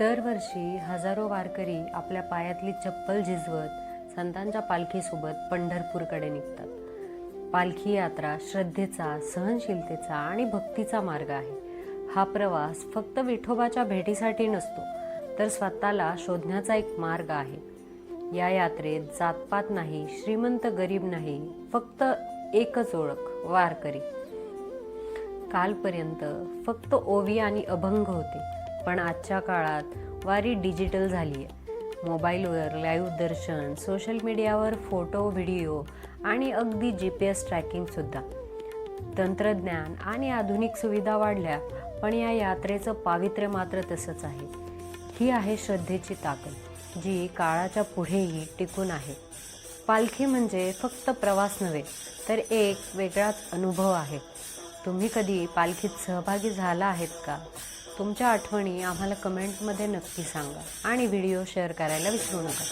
दरवर्षी हजारो वारकरी आपल्या पायातली चप्पल झिजवत संतांच्या पालखीसोबत पंढरपूरकडे निघतात. पालखी यात्रा श्रद्धेचा सहनशीलतेचा आणि भक्तीचा मार्ग आहे. हा प्रवास फक्त विठोबाच्या भेटीसाठी नसतो तर स्वतःला शोधण्याचा एक मार्ग आहे. या यात्रेत जातपात नाही श्रीमंत गरीब नाही फक्त एकच ओळख वारकरी. कालपर्यंत फक्त ओवी आणि अभंग होते. पण आजच्या काळात वारी डिजिटल झाली आहे मोबाईलवर लाईव्ह दर्शन सोशल मीडियावर फोटो व्हिडिओ आणि अगदी जी पी एस ट्रॅकिंगसुद्धा तंत्रज्ञान आणि आधुनिक सुविधा वाढल्या पण या यात्रेचं पावित्र्य मात्र तसंच आहे. ही आहे श्रद्धेची ताकद जी काळाच्या पुढेही टिकून आहे. पालखी म्हणजे फक्त प्रवास नव्हे तर एक वेगळाच अनुभव आहे. तुम्ही कधी पालखीत सहभागी झाला आहेत का? तुमच्या आठवणी आम्हाला कमेंटमध्ये नक्की सांगा आणि व्हिडिओ शेअर करायला विसरू नका.